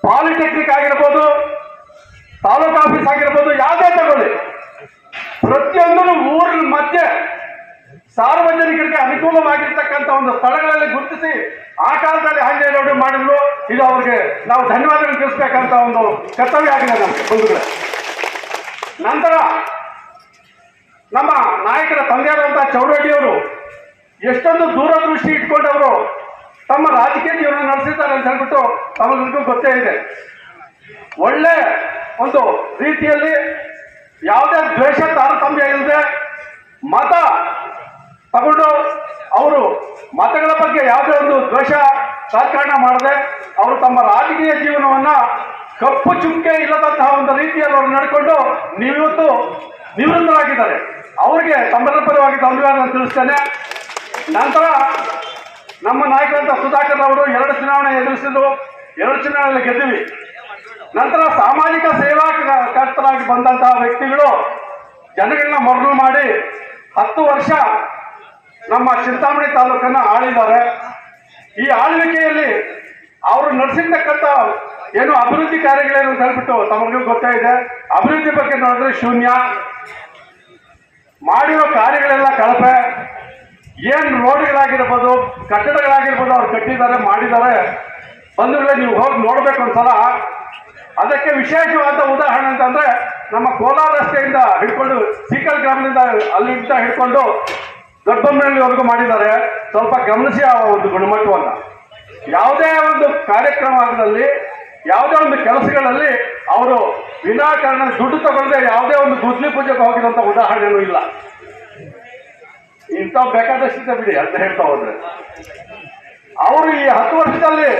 ಪಾಲಿಟೆಕ್ನಿಕ್ ಆಗಿರ್ಬೋದು, ತಾಲೂಕು ಆಫೀಸ್ ಆಗಿರ್ಬೋದು, ಯಾವುದೇ ತಗೊಳ್ಳಿ. ಪ್ರತಿಯೊಂದನ್ನು ಊರಿನ ಮಧ್ಯೆ ಸಾರ್ವಜನಿಕರಿಗೆ ಅನುಕೂಲವಾಗಿರ್ತಕ್ಕಂಥ ಒಂದು ಸ್ಥಳಗಳಲ್ಲಿ ಗುರುತಿಸಿ ಆ ಕಾಲದಲ್ಲಿ ಆಂಜನೇಯರು ಮಾಡಿದ್ರು, ಇದು ಅವ್ರಿಗೆ ನಾವು ಧನ್ಯವಾದಗಳು ತಿಳಿಸ್ಬೇಕಂತ ಒಂದು ಕರ್ತವ್ಯ ಆಗಿದೆ ನಮ್ಗೆ, ಬಂಧುಗಳೇ. ನಂತರ ನಮ್ಮ ನಾಯಕರ ತಂದೆಯಾದಂತಹ ಚೌಡರೆಡ್ಡಿಯವರು ಎಷ್ಟೊಂದು ದೂರದೃಷ್ಟಿ ಇಟ್ಕೊಂಡವರು ತಮ್ಮ ರಾಜಕೀಯ ಜೀವನ ನಡೆಸಿದ್ದಾರೆ ಅಂತ ಹೇಳ್ಬಿಟ್ಟು ತಮಗೆಲ್ಲರಿಗೂ ಗೊತ್ತೇ ಇದೆ. ಒಳ್ಳೆ ಒಂದು ರೀತಿಯಲ್ಲಿ ಯಾವುದೇ ದ್ವೇಷ ತಾರತಮ್ಯ ಇಲ್ಲದೆ ಮತ ತಗೊಂಡು ಅವರು ಮತಗಳ ಬಗ್ಗೆ ಯಾವುದೇ ಒಂದು ದ್ವೇಷ ರಾಜಕಾರಣ ಮಾಡದೆ ಅವರು ತಮ್ಮ ರಾಜಕೀಯ ಜೀವನವನ್ನ ಕಪ್ಪು ಚುಕ್ಕೆ ಇಲ್ಲದಂತಹ ಒಂದು ರೀತಿಯಲ್ಲಿ ಅವರು ನಡ್ಕೊಂಡು ನಿವೃತ್ತು ನಿವೃತ್ತರಾಗಿದ್ದಾರೆ. ಅವರಿಗೆ ಸಮರ್ಥಪರವಾಗಿ ಪರವಾಗಿ ಧನ್ಯವಾದ ತಿಳಿಸ್ತೇನೆ. ನಂತರ ನಮ್ಮ ನಾಯಕರಂತ ಸುಧಾಕರ್ ಅವರು ಎರಡು ಚುನಾವಣೆ ಎದುರಿಸಿದ್ರು, ಎರಡು ಚುನಾವಣೆಯಲ್ಲಿ ಗೆದ್ದಿವಿ. ನಂತರ ಸಾಮಾಜಿಕ ಸೇವಾ ಕರ್ತರಾಗಿ ಬಂದಂತಹ ವ್ಯಕ್ತಿಗಳು ಜನಗಳನ್ನ ಮರಳು ಮಾಡಿ ಹತ್ತು ವರ್ಷ ನಮ್ಮ ಚಿಂತಾಮಣಿ ತಾಲೂಕನ್ನ ಆಳಿದ್ದಾರೆ. ಈ ಆಳ್ವಿಕೆಯಲ್ಲಿ ಅವರು ನಡೆಸಿರ್ತಕ್ಕಂಥ ಏನು ಅಭಿವೃದ್ಧಿ ಕಾರ್ಯಗಳೇನು ಅಂತ ಹೇಳ್ಬಿಟ್ಟು ತಮಗೂ ಗೊತ್ತೇ ಇದೆ. ಅಭಿವೃದ್ಧಿ ಬಗ್ಗೆ ನೋಡಿದ್ರೆ ಶೂನ್ಯ. ಮಾಡಿರೋ ಕಾರ್ಯಗಳೆಲ್ಲ ಕಳಪೆ. ಏನ್ ರೋಡ್ಗಳಾಗಿರ್ಬೋದು ಕಟ್ಟಡಗಳಾಗಿರ್ಬೋದು ಅವ್ರು ಕಟ್ಟಿದ್ದಾರೆ, ಮಾಡಿದ್ದಾರೆ ಬಂಧುಗಳೇ ನೀವು ಹೋಗಿ ನೋಡ್ಬೇಕು ಒಂದ್ಸಲ. ಅದಕ್ಕೆ ವಿಶೇಷವಾದ ಉದಾಹರಣೆ ಅಂತಂದ್ರೆ, ನಮ್ಮ ಕೋಲಾರ ರಸ್ತೆಯಿಂದ ಹಿಡ್ಕೊಂಡು ಸೀಕಲ್ ಗ್ರಾಮದಿಂದ ಅಲ್ಲಿಂದ ಹಿಡ್ಕೊಂಡು ದೊಡ್ಡಬೊಮ್ಮನಹಳ್ಳಿವರೆಗೂ ಮಾಡಿದ್ದಾರೆ. ಸ್ವಲ್ಪ ಗಮನಿಸಿ ಆ ಒಂದು ಗುಣಮಟ್ಟವನ್ನ. ಯಾವುದೇ ಒಂದು ಕಾರ್ಯಕ್ರಮದಲ್ಲಿ ಯಾವುದೇ ಒಂದು ಕೆಲಸಗಳಲ್ಲಿ ಅವರು ವಿನಾಕಾರಣ ದುಡ್ಡು ತಗೊಳ್ಳದೆ ಯಾವುದೇ ಒಂದು ಗುದ್ಲಿ ಪೂಜೆಗೆ ಹೋಗಿರುವಂತ ಉದಾಹರಣೆನೂ ಇಲ್ಲ. ಇಂಥವ್ ಬೇಕಾದಷ್ಟಿದೆ ಬಿಡಿ ಅಂತ ಹೇಳ್ತಾ ಹೋದ್ರೆ. ಅವರು ಈ ಹತ್ತು ವರ್ಷದಲ್ಲಿ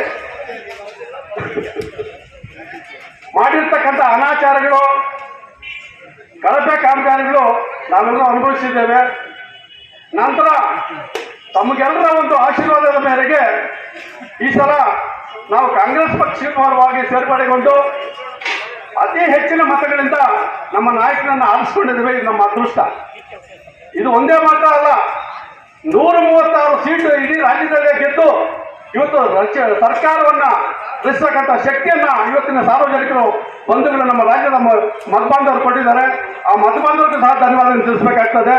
ಮಾಡಿರ್ತಕ್ಕಂಥ ಅನಾಚಾರಗಳು, ಕಳಪೆ ಕಾಮಗಾರಿಗಳು ನಾವೆಲ್ಲ ಅನುಭವಿಸಿದ್ದೇವೆ. ನಂತರ ತಮಗೆಲ್ಲರ ಒಂದು ಆಶೀರ್ವಾದದ ಮೇರೆಗೆ ಈ ಸಲ ನಾವು ಕಾಂಗ್ರೆಸ್ ಪಕ್ಷವಾಗಿ ಸೇರ್ಪಡೆಗೊಂಡು ಅತಿ ಹೆಚ್ಚಿನ ಮತಗಳಿಂದ ನಮ್ಮ ನಾಯಕನನ್ನು ಆರಿಸಿಕೊಂಡಿದ್ದೇವೆ. ಇದು ನಮ್ಮ ಅದೃಷ್ಟ. ಇದು ಒಂದೇ ಮಾತ್ರ ಅಲ್ಲ. ನೂರ ಮೂವತ್ತಾರು ಸೀಟು ಇಡೀ ರಾಜ್ಯದಲ್ಲೇ ಗೆದ್ದು ಇವತ್ತು ಸರ್ಕಾರವನ್ನ ರಚಿಸತಕ್ಕಂಥ ಶಕ್ತಿಯನ್ನ ಇವತ್ತಿನ ಸಾರ್ವಜನಿಕರು, ಬಂಧುಗಳು ನಮ್ಮ ರಾಜ್ಯದ ಮತಬಾಂಧವರು ಕೊಟ್ಟಿದ್ದಾರೆ. ಆ ಮತಬಾಂಧವರಿಗೆ ಸಹ ಧನ್ಯವಾದ ತಿಳಿಸಬೇಕಾಗ್ತದೆ.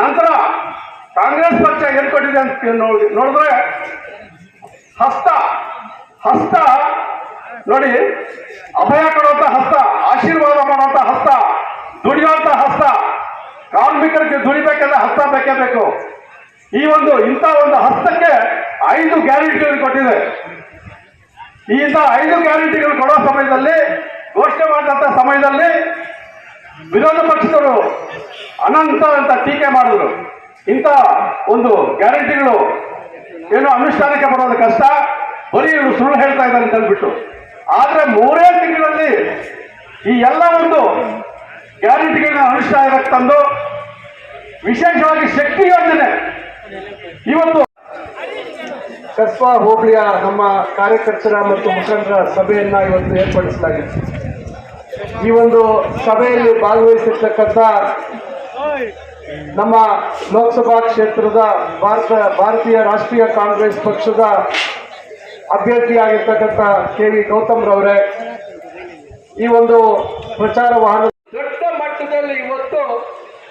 ನಂತರ ಕಾಂಗ್ರೆಸ್ ಪಕ್ಷ ಏನ್ ಕೊಟ್ಟಿದೆ ಅಂತ ನೋಡಿ, ನೋಡಿದ್ರೆ ಹಸ್ತ ಹಸ್ತ ನೋಡಿ, ಅಭಯ ಕೊಡುವಂತ ಹಸ್ತ, ಆಶೀರ್ವಾದ ಮಾಡುವಂತ ಹಸ್ತ ದುಡಿಯುವಂತ ಹಸ್ತ ಕಾರ್ಮಿಕರಿಗೆ ದುಡಿಬೇಕಾದ್ರೆ ಬೇಕು ಈ ಒಂದು ಇಂಥ ಒಂದು ಹಸ್ತಕ್ಕೆ ಐದು ಗ್ಯಾರಂಟಿಗಳು ಕೊಟ್ಟಿದೆ. ಇಂಥ ಐದು ಗ್ಯಾರಂಟಿಗಳು ಕೊಡುವ ಸಮಯದಲ್ಲಿ, ಘೋಷಣೆ ಮಾಡಿದಂತ ಸಮಯದಲ್ಲಿ ವಿರೋಧ ಪಕ್ಷದವರು ಅನಂತ ಅಂತ ಟೀಕೆ ಮಾಡಿದ್ರು. ಇಂಥ ಒಂದು ಗ್ಯಾರಂಟಿಗಳು ಏನು ಅನುಷ್ಠಾನಕ್ಕೆ ಬರೋದು ಕಷ್ಟ, ಬರೀ ಇವರು ಸುಳ್ಳು ಹೇಳ್ತಾ ಇದ್ದಾರೆ ಅಂತ ಹೇಳ್ಬಿಟ್ಟು. ಆದ್ರೆ ಮೂರೇ ತಿಂಗಳಲ್ಲಿ ಈ ಎಲ್ಲ ಒಂದು ಗ್ಯಾರಂಟಿಗಳನ್ನ ಅನುಷ್ಠಾನಕ್ಕೆ ತಂದು ವಿಶೇಷವಾಗಿ ಶಕ್ತಿ ಯೋಜನೆ ಇವತ್ತು ಕಸ್ಬಾ ಹೋಬಳಿಯ ನಮ್ಮ ಕಾರ್ಯಕರ್ತರ ಮತ್ತು ಮುಖಂಡರ ಸಭೆಯನ್ನ ಇವತ್ತು ಏರ್ಪಡಿಸಲಾಗಿದೆ. ಈ ಒಂದು ಸಭೆಯಲ್ಲಿ ಭಾಗವಹಿಸಿರ್ತಕ್ಕಂಥ ನಮ್ಮ ಲೋಕಸಭಾ ಕ್ಷೇತ್ರದ ಭಾರತ, ಭಾರತೀಯ ರಾಷ್ಟ್ರೀಯ ಕಾಂಗ್ರೆಸ್ ಪಕ್ಷದ ಅಭ್ಯರ್ಥಿಯಾಗಿರ್ತಕ್ಕಂಥ ಕೆ ವಿ ಗೌತಮ್ ರವರೇ ಈ ಒಂದು ಪ್ರಚಾರ ವಾಹನ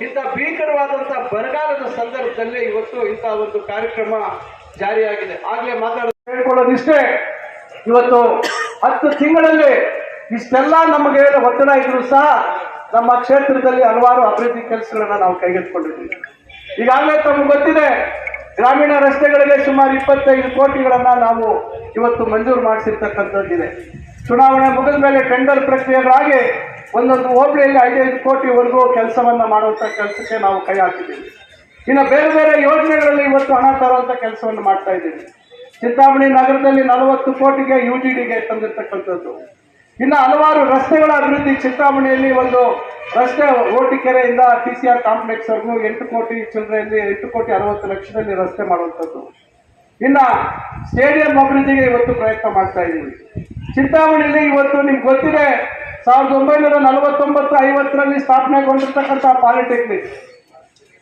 ಇಂಥ ಭೀಕರವಾದಂಥ ಬರಗಾಲದ ಸಂದರ್ಭದಲ್ಲಿ ಇವತ್ತು ಇಂಥ ಒಂದು ಕಾರ್ಯಕ್ರಮ ಜಾರಿಯಾಗಿದೆ. ಆಗ್ಲೇ ಮಾತಾಡ ಹೇಳ್ಕೊಳ್ಳೋದಿಷ್ಟೇ. ಇವತ್ತು ಹತ್ತು ತಿಂಗಳಲ್ಲಿ ಇಷ್ಟೆಲ್ಲ ನಮಗೆ ಒತ್ತಡ ಇದ್ರು ಸಹ ನಮ್ಮ ಕ್ಷೇತ್ರದಲ್ಲಿ ಹಲವಾರು ಅಭಿವೃದ್ಧಿ ಕೆಲಸಗಳನ್ನ ನಾವು ಕೈಗೆತ್ತಿಕೊಂಡಿದ್ದೀವಿ. ಈಗಾಗಲೇ ತಮಗೆ ಗೊತ್ತಿದೆ, ಗ್ರಾಮೀಣ ರಸ್ತೆಗಳಿಗೆ ಸುಮಾರು ಇಪ್ಪತ್ತೈದು ಕೋಟಿಗಳನ್ನು ನಾವು ಇವತ್ತು ಮಂಜೂರು ಮಾಡಿಸಿರ್ತಕ್ಕಂಥದ್ದಿದೆ. ಚುನಾವಣೆ ಮುಗಿದ ಮೇಲೆ ಟೆಂಡರ್ ಪ್ರಕ್ರಿಯೆಗಳಾಗಿ ಒಂದೊಂದು ಹೋಬಳಿಯಲ್ಲಿ ಐದೈದು ಕೋಟಿವರೆಗೂ ಕೆಲಸವನ್ನ ಮಾಡುವಂತ ಕೆಲಸಕ್ಕೆ ನಾವು ಕೈ ಹಾಕಿದ್ದೀವಿ. ಇನ್ನು ಬೇರೆ ಬೇರೆ ಯೋಜನೆಗಳಲ್ಲಿ ಇವತ್ತು ಹಣ ತರುವಂಥ ಕೆಲಸವನ್ನು ಮಾಡ್ತಾ ಇದ್ದೀವಿ. ಚಿಂತಾಮಣಿ ನಗರದಲ್ಲಿ ನಲವತ್ತು ಕೋಟಿಗೆ ಯು ಜಿ ಡಿಗೆ ತಂದಿರ್ತಕ್ಕಂಥದ್ದು. ಇನ್ನು ಹಲವಾರು ರಸ್ತೆಗಳ ಅಭಿವೃದ್ಧಿ ಚಿಂತಾಮಣಿಯಲ್ಲಿ ಒಂದು ರಸ್ತೆ ಓಟಿಕೆರೆಯಿಂದ ಟಿ ಸಿ ಆರ್ ಕಾಂಪ್ಲೆಕ್ಸ್ ವರೆಗೂ ಎಂಟು ಕೋಟಿ ಚಿಲ್ಲರೆಯಲ್ಲಿ ಎಂಟು ಕೋಟಿ ಅರವತ್ತು ಲಕ್ಷದಲ್ಲಿ ರಸ್ತೆ ಮಾಡುವಂಥದ್ದು. ಇನ್ನ ಸ್ಟೇಡಿಯಂ ಅಭಿವೃದ್ಧಿಗೆ ಇವತ್ತು ಪ್ರಯತ್ನ ಮಾಡ್ತಾ ಇದ್ದೀವಿ. ಚಿಂತಾಮಣಿಯಲ್ಲಿ ಇವತ್ತು ನಿಮ್ಗೆ ಗೊತ್ತಿದೆ ಸಾವಿರದ ಒಂಬೈನೂರ ನಲವತ್ತೊಂಬತ್ತು ಐವತ್ತರಲ್ಲಿ ಸ್ಥಾಪನೆಗೊಂಡಿರ್ತಕ್ಕಂಥ ಪಾಲಿಟೆಕ್ನಿಕ್.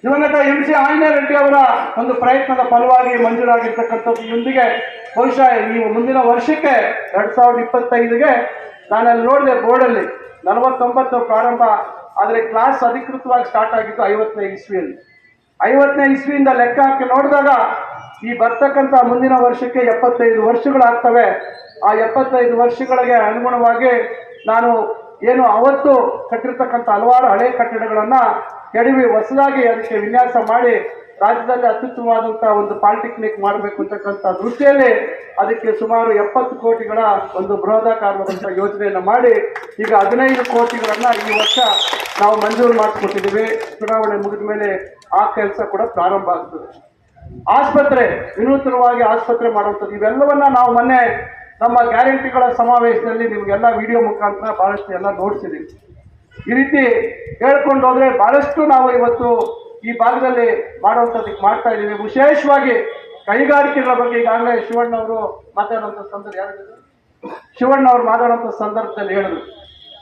ದಿವಂಗತ ಎಂ ಸಿ ಆಂಜನೇಯ ರೆಡ್ಡಿ ಅವರ ಒಂದು ಪ್ರಯತ್ನದ ಫಲವಾಗಿ ಮಂಜೂರಾಗಿರ್ತಕ್ಕಂಥದ್ದು. ಇಂದಿಗೆ ಬಹುಶಃ ಈ ಮುಂದಿನ ವರ್ಷಕ್ಕೆ ಎರಡು ಸಾವಿರದ ಇಪ್ಪತ್ತೈದಿಗೆ ನಾನಲ್ಲಿ ನೋಡಿದೆ ಬೋರ್ಡಲ್ಲಿ ನಲವತ್ತೊಂಬತ್ತು ಪ್ರಾರಂಭ, ಆದರೆ ಕ್ಲಾಸ್ ಅಧಿಕೃತವಾಗಿ ಸ್ಟಾರ್ಟ್ ಆಗಿದ್ದು ಐವತ್ತನೇ ಇಸ್ವಿಯಲ್ಲಿ. ಐವತ್ತನೇ ಇಸ್ವಿಯಿಂದ ಲೆಕ್ಕ ಹಾಕಿ ನೋಡಿದಾಗ ಈ ಬರ್ತಕ್ಕಂಥ ಮುಂದಿನ ವರ್ಷಕ್ಕೆ ಎಪ್ಪತ್ತೈದು ವರ್ಷಗಳಾಗ್ತವೆ. ಆ ಎಪ್ಪತ್ತೈದು ವರ್ಷಗಳಿಗೆ ಅನುಗುಣವಾಗಿ ನಾನು ಏನು ಅವತ್ತು ಕಟ್ಟಿರ್ತಕ್ಕಂಥ ಹಲವಾರು ಹಳೆ ಕಟ್ಟಡಗಳನ್ನು ಕೆಡವಿ ಹೊಸದಾಗಿ ಅದಕ್ಕೆ ವಿನ್ಯಾಸ ಮಾಡಿ ರಾಜ್ಯದಲ್ಲಿ ಅತ್ಯುತ್ತಮವಾದಂಥ ಒಂದು ಪಾಲಿಟೆಕ್ನಿಕ್ ಮಾಡಬೇಕು ಅಂತಕ್ಕಂಥ ದೃಷ್ಟಿಯಲ್ಲಿ ಅದಕ್ಕೆ ಸುಮಾರು ಎಪ್ಪತ್ತು ಕೋಟಿಗಳ ಒಂದು ಬೃಹದಾಕಾರವಾದಂತಹ ಯೋಜನೆಯನ್ನು ಮಾಡಿ ಈಗ ಹದಿನೈದು ಕೋಟಿಗಳನ್ನ ಈ ವರ್ಷ ನಾವು ಮಂಜೂರು ಮಾಡಿಕೊಟ್ಟಿದ್ದೀವಿ. ಚುನಾವಣೆ ಮುಗಿದ ಮೇಲೆ ಆ ಕೆಲಸ ಕೂಡ ಪ್ರಾರಂಭ ಆಗ್ತದೆ. ಆಸ್ಪತ್ರೆ, ವಿನೂತನವಾಗಿ ಆಸ್ಪತ್ರೆ ಮಾಡುವಂಥದ್ದು, ಇವೆಲ್ಲವನ್ನ ನಾವು ಮೊನ್ನೆ ನಮ್ಮ ಗ್ಯಾರಂಟಿಗಳ ಸಮಾವೇಶದಲ್ಲಿ ನಿಮಗೆಲ್ಲ ವಿಡಿಯೋ ಮುಖಾಂತರ ಬಹಳಷ್ಟು ಎಲ್ಲ ನೋಡ್ಸಿದ್ದೀವಿ ಈ ರೀತಿ ಹೇಳ್ಕೊಂಡು ಹೋದ್ರೆ ಬಹಳಷ್ಟು ನಾವು ಇವತ್ತು ಈ ಭಾಗದಲ್ಲಿ ಮಾಡುವಂಥದ್ದಕ್ಕೆ ಮಾಡ್ತಾ ಇದ್ದೀವಿ. ವಿಶೇಷವಾಗಿ ಕೈಗಾರಿಕೆಗಳ ಬಗ್ಗೆ ಈಗಾಗಲೇ ಶಿವಣ್ಣ ಅವರು ಮಾತಾಡುವಂಥ ಸಂದರ್ಭ ಯಾರು ಶಿವಣ್ಣ ಅವರು ಮಾತಾಡುವಂಥ ಸಂದರ್ಭದಲ್ಲಿ ಹೇಳಿದ್ರು.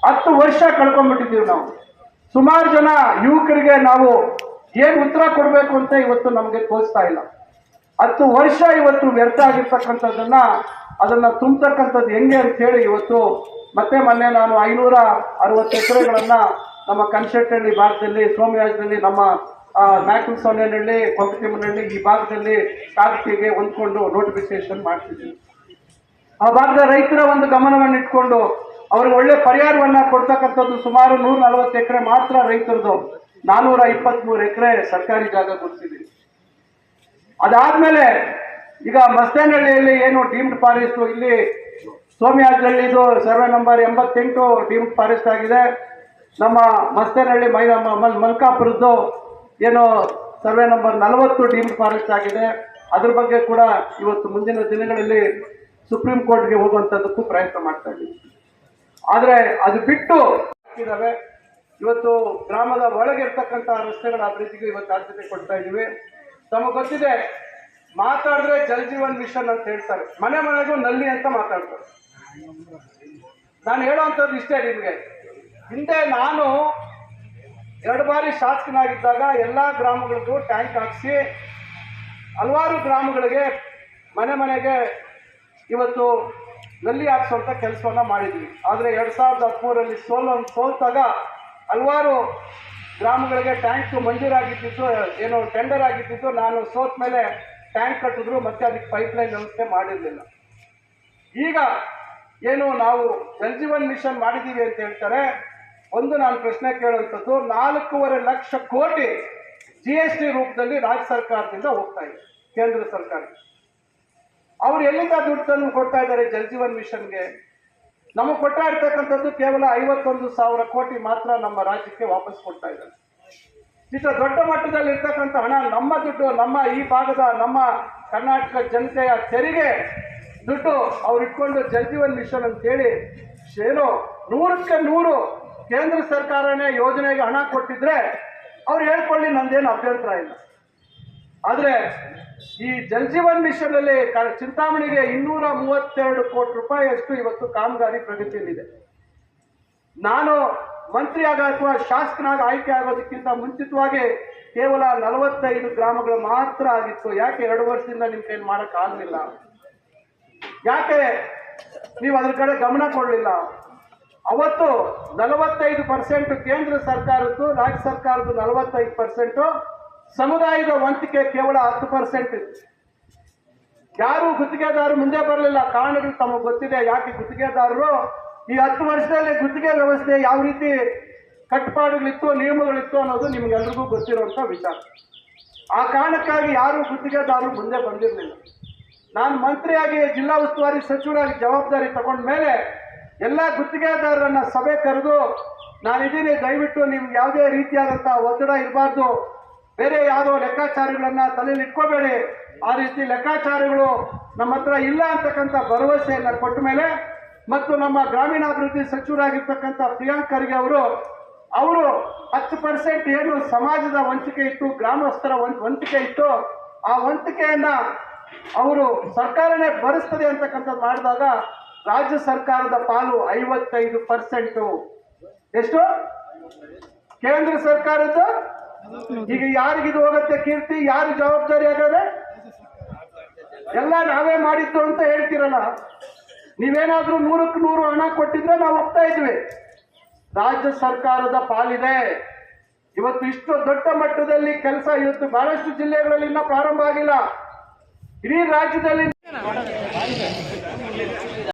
ಹತ್ತು ವರ್ಷ ಕಳ್ಕೊಂಡ್ಬಿಟ್ಟಿದ್ದೀವಿ ನಾವು. ಸುಮಾರು ಜನ ಯುವಕರಿಗೆ ನಾವು ಏನು ಉತ್ತರ ಕೊಡಬೇಕು ಅಂತ ಇವತ್ತು ನಮಗೆ ತೋರಿಸ್ತಾ ಇಲ್ಲ. ಹತ್ತು ವರ್ಷ ಇವತ್ತು ವ್ಯರ್ಥ ಆಗಿರ್ತಕ್ಕಂಥದ್ದನ್ನ ಅದನ್ನ ತುಂಬತಕ್ಕಂಥದ್ದು ಹೆಂಗೆ ಅಂತ ಹೇಳಿ ಇವತ್ತು ಮತ್ತೆ ಮೊನ್ನೆ ನಾನು ಐನೂರ ಅರವತ್ತು ಎಕರೆಗಳನ್ನ ನಮ್ಮ ಕನ್ಸೆಟ್ಟಹಳ್ಳಿ ಭಾಗದಲ್ಲಿ, ಸೋಮಯಾಜದಲ್ಲಿ ನಮ್ಮ ಮ್ಯಾಕಲ್ ಸೋನೇನಹಳ್ಳಿ ಕೊಂಕತಿಮ್ಮನಹಳ್ಳಿ ಈ ಭಾಗದಲ್ಲಿ ಕಾಗತಿಗೆ ಹೊಂದ್ಕೊಂಡು ನೋಟಿಫಿಕೇಶನ್ ಮಾಡ್ತಿದ್ದೀನಿ ಆ ಭಾಗದ ರೈತರ ಒಂದು ಗಮನವನ್ನು ಇಟ್ಕೊಂಡು ಅವ್ರಿಗೆ ಒಳ್ಳೆ ಪರಿಹಾರವನ್ನ ಕೊಡ್ತಕ್ಕಂಥದ್ದು ಸುಮಾರು ನೂರ ನಲವತ್ತು ಎಕರೆ ಮಾತ್ರ ರೈತರದು ನಾನೂರ ಇಪ್ಪತ್ಮೂರು ಎಕರೆ ಸರ್ಕಾರಿ ಜಾಗ ಗೊತ್ತಿದ್ದೀನಿ ಅದಾದ್ಮೇಲೆ ಈಗ ಮಸ್ತೇನಹಳ್ಳಿಯಲ್ಲಿ ಏನು ಡೀಮ್ಡ್ ಫಾರೆಸ್ಟ್, ಇಲ್ಲಿ ಸೋಮಯಾಜಲ್ಲಿ ಇದು ಸರ್ವೆ ನಂಬರ್ ಎಂಬತ್ತೆಂಟು ಡೀಮ್ಡ್ ಫಾರೆಸ್ಟ್ ಆಗಿದೆ. ನಮ್ಮ ಮಸ್ತೇನಹಳ್ಳಿ ಮೈ ಮಲ್- ಮಲ್ಕಾಪುರದ್ದು ಏನು ಸರ್ವೆ ನಂಬರ್ ನಲವತ್ತು ಡೀಮ್ಡ್ ಫಾರೆಸ್ಟ್ ಆಗಿದೆ. ಅದ್ರ ಬಗ್ಗೆ ಕೂಡ ಇವತ್ತು ಮುಂದಿನ ದಿನಗಳಲ್ಲಿ ಸುಪ್ರೀಂ ಕೋರ್ಟ್ಗೆ ಹೋಗುವಂಥದ್ದಕ್ಕೂ ಪ್ರಯತ್ನ ಮಾಡ್ತಾ ಇದ್ದೀವಿ. ಆದ್ರೆ ಅದು ಬಿಟ್ಟು ಇದ್ದಾವೆ ಇವತ್ತು ಗ್ರಾಮದ ಒಳಗೆ ಇರ್ತಕ್ಕಂಥ ರಸ್ತೆಗಳ ಅಭಿವೃದ್ಧಿಗೆ ಇವತ್ತು ಆದ್ಯತೆ ಕೊಡ್ತಾ ಇದ್ದೀವಿ. ತಮಗೆ ಗೊತ್ತಿದೆ ಮಾತಾಡಿದ್ರೆ ಜಲ್ ಜೀವನ್ ಮಿಷನ್ ಅಂತ ಹೇಳ್ತಾರೆ. ಮನೆ ಮನೆಗೂ ನಲ್ಲಿ ಅಂತ ಮಾತಾಡ್ತಾರೆ. ನಾನು ಹೇಳುವಂಥದ್ದು ಇಷ್ಟೇ ನಿಮಗೆ. ಹಿಂದೆ ನಾನು ಎರಡು ಬಾರಿ ಶಾಸಕನಾಗಿದ್ದಾಗ ಎಲ್ಲ ಗ್ರಾಮಗಳಿಗೂ ಟ್ಯಾಂಕ್ ಹಾಕಿಸಿ ಹಲವಾರು ಗ್ರಾಮಗಳಿಗೆ ಮನೆ ಮನೆಗೆ ಇವತ್ತು ನಲ್ಲಿ ಹಾಕ್ಸುವಂಥ ಕೆಲಸವನ್ನ ಮಾಡಿದ್ವಿ. ಆದರೆ ಎರಡು ಸಾವಿರದ ಹದಿಮೂರರಲ್ಲಿ ಸೋಲು ಸೋಲ್ತಾಗ ಹಲವಾರು ಗ್ರಾಮಗಳಿಗೆ ಟ್ಯಾಂಕ್ ಮಂಜೂರಾಗಿದ್ದಿದ್ದು, ಏನು ಟೆಂಡರ್ ಆಗಿದ್ದಿದ್ದು ನಾನು ಸೋತ ಮೇಲೆ ಟ್ಯಾಂಕ್ ಕಟ್ಟಿದ್ರು ಮತ್ತೆ ಅದಕ್ಕೆ ಪೈಪ್ಲೈನ್ ವ್ಯವಸ್ಥೆ ಮಾಡಿರಲಿಲ್ಲ. ಈಗ ಏನು ನಾವು ಜಲ್ ಜೀವನ್ ಮಿಷನ್ ಮಾಡಿದ್ದೀವಿ ಅಂತ ಹೇಳ್ತಾರೆ, ಒಂದು ನಾನು ಪ್ರಶ್ನೆ ಕೇಳುವಂಥದ್ದು, ನಾಲ್ಕೂವರೆ ಲಕ್ಷ ಕೋಟಿ ಜಿ ಎಸ್ ಟಿ ರೂಪದಲ್ಲಿ ರಾಜ್ಯ ಸರ್ಕಾರದಿಂದ ಹೋಗ್ತಾ ಇದೆ, ಕೇಂದ್ರ ಸರ್ಕಾರ. ಅವ್ರು ಎಲ್ಲಿಂದ ದುಡ್ಡು ತಂದು ಕೊಡ್ತಾ ಇದ್ದಾರೆ ಜಲ್ ಜೀವನ್ ಮಿಷನ್ಗೆ? ನಮಗೆ ಕೊಡ್ತಾ ಇರ್ತಕ್ಕಂಥದ್ದು ಕೇವಲ ಐವತ್ತೊಂದು ಸಾವಿರ ಕೋಟಿ ಮಾತ್ರ ನಮ್ಮ ರಾಜ್ಯಕ್ಕೆ ವಾಪಸ್ ಕೊಡ್ತಾ ಇದ್ದಾರೆ. ಇಷ್ಟು ದೊಡ್ಡ ಮಟ್ಟದಲ್ಲಿ ಇರ್ತಕ್ಕಂಥ ಹಣ ನಮ್ಮ ದುಡ್ಡು, ನಮ್ಮ ಈ ಭಾಗದ ನಮ್ಮ ಕರ್ನಾಟಕ ಜನತೆಯ ತೆರಿಗೆ ದುಡ್ಡು ಅವ್ರು ಇಟ್ಕೊಂಡು ಜಲ್ ಜೀವನ್ ಮಿಷನ್ ಅಂತೇಳಿ ಏನು ನೂರಕ್ಕೆ ನೂರು ಕೇಂದ್ರ ಸರ್ಕಾರನೇ ಯೋಜನೆಗೆ ಹಣ ಕೊಟ್ಟಿದ್ರೆ ಅವ್ರು ಹೇಳ್ಕೊಳ್ಳಿ, ನಂದೇನು ಅಭ್ಯಂತರ ಇಲ್ಲ. ಆದರೆ ಈ ಜಲ್ ಜೀವನ್ ಮಿಷನ್ ಅಲ್ಲಿ ಚಿಂತಾಮಣಿಗೆ ಇನ್ನೂರ ಮೂವತ್ತೆರಡು ಕೋಟಿ ರೂಪಾಯಿಯಷ್ಟು ಇವತ್ತು ಕಾಮಗಾರಿ ಪ್ರಗತಿಯಲ್ಲಿದೆ. ನಾನು ಮಂತ್ರಿಯಾಗ ಅಥವಾ ಶಾಸಕನಾಗ ಆಯ್ಕೆ ಆಗೋದಕ್ಕಿಂತ ಮುಂಚಿತವಾಗಿ ಕೇವಲ ನಲವತ್ತೈದು ಗ್ರಾಮಗಳು ಮಾತ್ರ ಆಗಿತ್ತು. ಯಾಕೆ ಎರಡು ವರ್ಷದಿಂದ ನಿಮ್ಗೆ ಕೈಲಿ ಮಾಡಕ್ ಆಗ್ಲಿಲ್ಲ? ಯಾಕೆ ನೀವು ಅದ್ರ ಕಡೆ ಗಮನ ಕೊಡಲಿಲ್ಲ? ಅವತ್ತು ನಲವತ್ತೈದು ಪರ್ಸೆಂಟ್ ಕೇಂದ್ರ ಸರ್ಕಾರದ್ದು, ರಾಜ್ಯ ಸರ್ಕಾರದ್ದು ನಲವತ್ತೈದು ಪರ್ಸೆಂಟ್, ಸಮುದಾಯದ ವಂತಿಕೆ ಕೇವಲ ಹತ್ತು ಪರ್ಸೆಂಟ್ ಯಾರು ಗುತ್ತಿಗೆದಾರರು ಮುಂದೆ ಬರಲಿಲ್ಲ. ಕಾರಣಗಳು ತಮಗೆ ಗೊತ್ತಿದೆ. ಯಾಕೆ ಗುತ್ತಿಗೆದಾರರು ಈ ಹತ್ತು ವರ್ಷದಲ್ಲಿ ಗುತ್ತಿಗೆ ವ್ಯವಸ್ಥೆ ಯಾವ ರೀತಿ ಕಟ್ಟುಪಾಡುಗಳಿತ್ತು ನಿಯಮಗಳಿತ್ತು ಅನ್ನೋದು ನಿಮ್ಗೆಲ್ರಿಗೂ ಗೊತ್ತಿರುವಂತ ವಿಚಾರ. ಆ ಕಾರಣಕ್ಕಾಗಿ ಯಾರು ಗುತ್ತಿಗೆದಾರರು ಮುಂದೆ ಬಂದಿರಲಿಲ್ಲ. ನಾನು ಮಂತ್ರಿಯಾಗಿ ಜಿಲ್ಲಾ ಉಸ್ತುವಾರಿ ಸಚಿವರಾಗಿ ಜವಾಬ್ದಾರಿ ತಗೊಂಡ ಮೇಲೆ ಎಲ್ಲ ಗುತ್ತಿಗೆದಾರರನ್ನ ಸಭೆ ಕರೆದು ನಾನಿದ್ದೀನಿ, ದಯವಿಟ್ಟು ನಿಮ್ಗೆ ಯಾವುದೇ ರೀತಿಯಾದಂತಹ ಒತ್ತಡ ಇರಬಾರ್ದು, ಬೇರೆ ಯಾವುದೋ ಲೆಕ್ಕಾಚಾರಗಳನ್ನ ತಲೆಯಲ್ಲಿ ಇಟ್ಕೋಬೇಡಿ. ಆ ರೀತಿ ಲೆಕ್ಕಾಚಾರಗಳು ನಮ್ಮ ಹತ್ರ ಇಲ್ಲ ಅಂತಕ್ಕಂಥ ಭರವಸೆಯನ್ನು ಕೊಟ್ಟ ಮೇಲೆ ಮತ್ತು ನಮ್ಮ ಗ್ರಾಮೀಣಾಭಿವೃದ್ಧಿ ಸಚಿವರಾಗಿರ್ತಕ್ಕಂಥ ಪ್ರಿಯಾಂಕ್ ಖರ್ಗೆ ಅವರು ಅವರು ಹತ್ತು ಪರ್ಸೆಂಟ್ ಏನು ಸಮಾಜದ ವಂಚಿಕೆ ಇತ್ತು, ಗ್ರಾಮಸ್ಥರ ವಂಚಿಕೆ ಇತ್ತು, ಆ ವಂತಿಕೆಯನ್ನ ಅವರು ಸರ್ಕಾರನೇ ಭರಿಸ್ತದೆ ಅಂತಕ್ಕಂಥದ್ದು ಮಾಡಿದಾಗ ರಾಜ್ಯ ಸರ್ಕಾರದ ಪಾಲು ಐವತ್ತೈದು ಪರ್ಸೆಂಟು ಎಷ್ಟು? ಕೇಂದ್ರ ಸರ್ಕಾರದ ಈಗ ಯಾರಿಗಿದು ಹೋಗುತ್ತೆ ಕೀರ್ತಿ? ಯಾರು ಜವಾಬ್ದಾರಿ ಆಗದೆ ಎಲ್ಲ ನಾವೇ ಮಾಡಿದ್ದು ಅಂತ ಹೇಳ್ತಿರಲ್ಲ. ನೀವೇನಾದ್ರೂ ನೂರಕ್ಕೆ ನೂರು ಹಣ ಕೊಟ್ಟಿದ್ರೆ ನಾವು ಹೋಗ್ತಾ ಇದ್ವಿ. ರಾಜ್ಯ ಸರ್ಕಾರದ ಪಾಲಿದೆ. ಇವತ್ತು ಇಷ್ಟು ದೊಡ್ಡ ಮಟ್ಟದಲ್ಲಿ ಕೆಲಸ ಇವತ್ತು ಬಹಳಷ್ಟು ಜಿಲ್ಲೆಗಳಲ್ಲಿ ಇನ್ನೂ ಪ್ರಾರಂಭ ಆಗಿಲ್ಲ. ಇಡೀ ರಾಜ್ಯದಲ್ಲಿ